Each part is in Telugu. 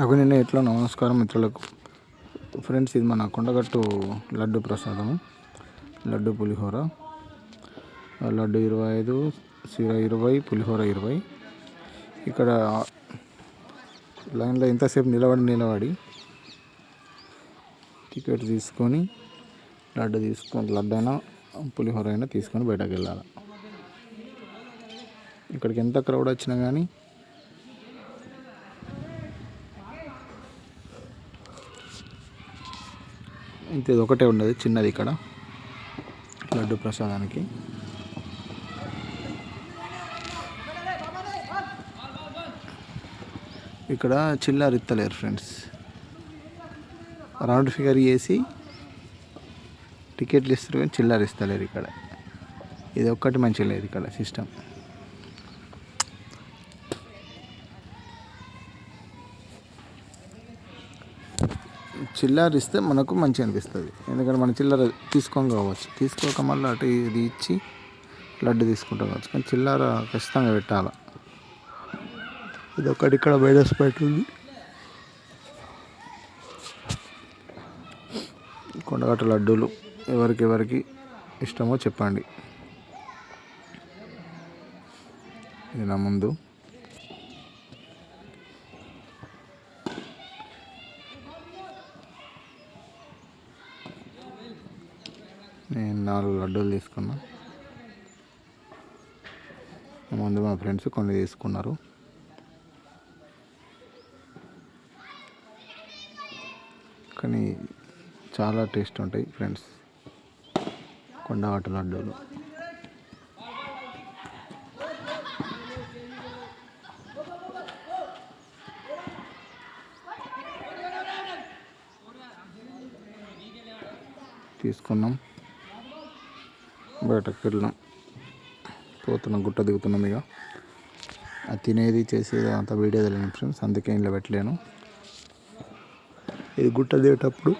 అగు నిన్న ఎట్లా నమస్కారం మిత్రులకు. ఫ్రెండ్స్ ఇది మన కొండగట్టు లడ్డు ప్రసాదము. లడ్డు పులిహోర. లడ్డు ఇరవై ఐదు సిర ఇరవై పులిహోర ఇరవై. ఇక్కడ లైన్లో ఎంతసేపు నిలబడి నిలబడి టికెట్ తీసుకొని లడ్డు తీసుకొని లడ్డు అయినా పులిహోర అయినా తీసుకొని బయటకు వెళ్ళాలి. ఇక్కడికి ఎంత క్రౌడ్ వచ్చినా కానీ ఇంత ఇది ఒకటే ఉండదు చిన్నది ఇక్కడ. లడ్డు ప్రసాదానికి. ఇక్కడ చిల్లర ఇత్తలేరు ఫ్రెండ్స్. రౌండ్ ఫిగర్ చేసి టికెట్లు ఇస్తారు కానీ చిల్లర ఇస్తలేరు ఇక్కడ. ఇది ఒక్కటి మంచిగా లేదు ఇక్కడ సిస్టమ్. చిల్లర ఇస్తే మనకు మంచిగా అనిపిస్తుంది. ఎందుకంటే మన చిల్లర తీసుకోం కావచ్చు. తీసుకోక మళ్ళీ అటు ఇది ఇచ్చి లడ్డు తీసుకుంటాం కావచ్చు. కానీ చిల్లర ఖచ్చితంగా పెట్టాలి. ఇది ఒకటి ఇక్కడ వైరస్ ఉంది కొండగట్ట లడ్డూలు ఎవరికి ఎవరికి ఇష్టమో చెప్పండి. ఇది నా ముందు. నేను నాలుగు లడ్డూలు తీసుకున్నా. ముందు మా ఫ్రెండ్స్ కొన్ని తీసుకున్నారు. కానీ చాలా టేస్ట్ ఉంటాయి ఫ్రెండ్స్. కొండవాట లడ్డూలు. తీసుకున్నాం. బయటకు వెళ్ళినాం పోతున్నాం గుట్ట దిగుతున్నాం ఇక అది తినేది చేసేది అంత వీడియో తెలియని ఫ్రెండ్స్ అందుకే ఇంట్లో పెట్టలేను. ఇది గుట్ట దిగేటప్పుడు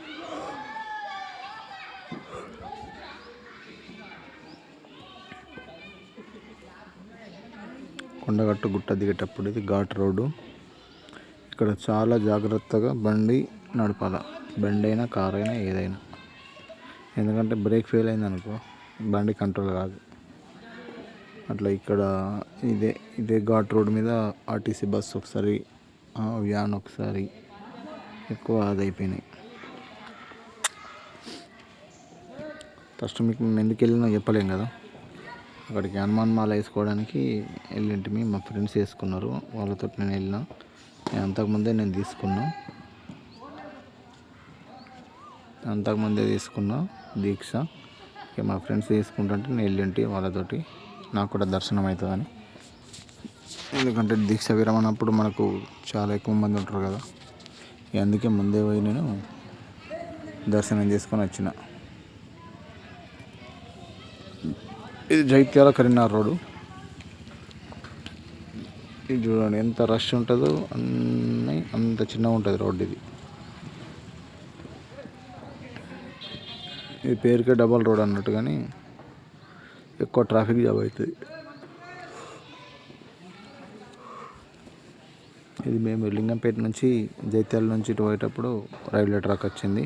కొండగట్టు గుట్ట దిగేటప్పుడు ఇది ఘాట్ రోడ్డు. ఇక్కడ చాలా జాగ్రత్తగా బండి నడపాల. బండి అయినా కార్ అయినా ఏదైనా. ఎందుకంటే బ్రేక్ ఫెయిల్ అయింది అనుకో బండి కంట్రోల్ కాదు. అట్లా ఇక్కడ ఇదే ఇదే ఘాట్ రోడ్ మీద ఆర్టీసీ బస్సు ఒకసారి వ్యాన్ ఒకసారి ఎక్కువ అదైపోయినాయి ఫస్ట్ మీకు మేము ఎందుకు వెళ్ళినా చెప్పలేం కదా. అక్కడికి హనుమాన్ మాల వేసుకోవడానికి వెళ్ళింటిమి మా ఫ్రెండ్స్ వేసుకున్నారు. వాళ్ళతో నేను వెళ్ళిన. నేను అంతకుముందే నేను తీసుకున్నా. అంతకుముందే తీసుకున్నా దీక్ష. ఇక మా ఫ్రెండ్స్ తీసుకుంటుంటే నేను వెళ్ళింటి వాళ్ళతోటి నాకు కూడా దర్శనం అవుతుందని. ఎందుకంటే దీక్ష విరమణప్పుడు మనకు చాలా ఎక్కువ మంది ఉంటారు కదా. అందుకే ముందే పోయి నేను దర్శనం చేసుకొని వచ్చిన. ఇది జైత్యాల కరీంనగర్ రోడ్డు ఇది చూడండి ఎంత రష్ ఉంటుందో అన్నీ అంత చిన్నగా ఉంటుంది రోడ్డు ఇది. ఈ పేరుకే డబల్ రోడ్ అన్నట్టు కానీ ఎక్కువ ట్రాఫిక్ జామ్ అవుతుంది. ఇది మేము లింగంపేట నుంచి జైత్యాల నుంచి ఇటు పోయేటప్పుడు రైల్వే ట్రాక్ వచ్చింది.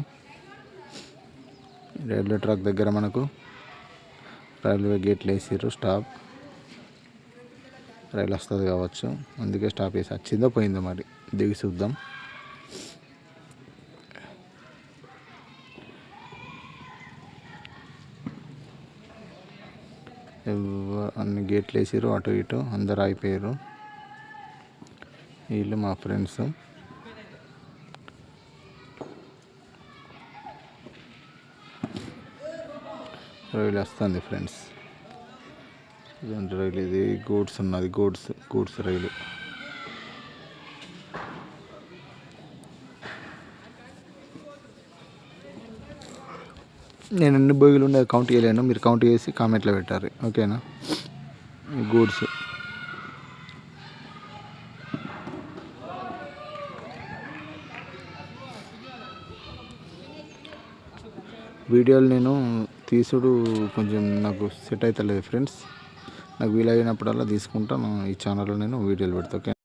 రైల్వే ట్రాక్ దగ్గర మనకు రైల్వే గేట్లు వేసారు స్టాప్. రైలు వస్తుంది కావచ్చు. అందుకే స్టాప్ వేసి వచ్చిందో పోయిందో మరి దిగి చూద్దాం. అన్ని గేట్లు వేసారు అటు ఇటు అందరు అయిపోయారు వీళ్ళు మా ఫ్రెండ్స్. రైలు వస్తుంది ఫ్రెండ్స్. రైలు ఇది గూడ్స్ ఉన్నది గూడ్స్ గూడ్స్ రైలు. నేను ఎన్ని బోగిలు ఉండే కౌంట్ చేయలేను. మీరు కౌంట్ చేసి కామెంట్లో పెట్టారు. ఓకేనా గూడ్స్ వీడియోలు నేను తీసుడు కొంచెం నాకు సెట్ అవుతలేదు ఫ్రెండ్స్ నాకు వీలైనప్పుడల్లా తీసుకుంటా. ఈ ఛానల్లో నేను వీడియోలు పెడతా ఓకే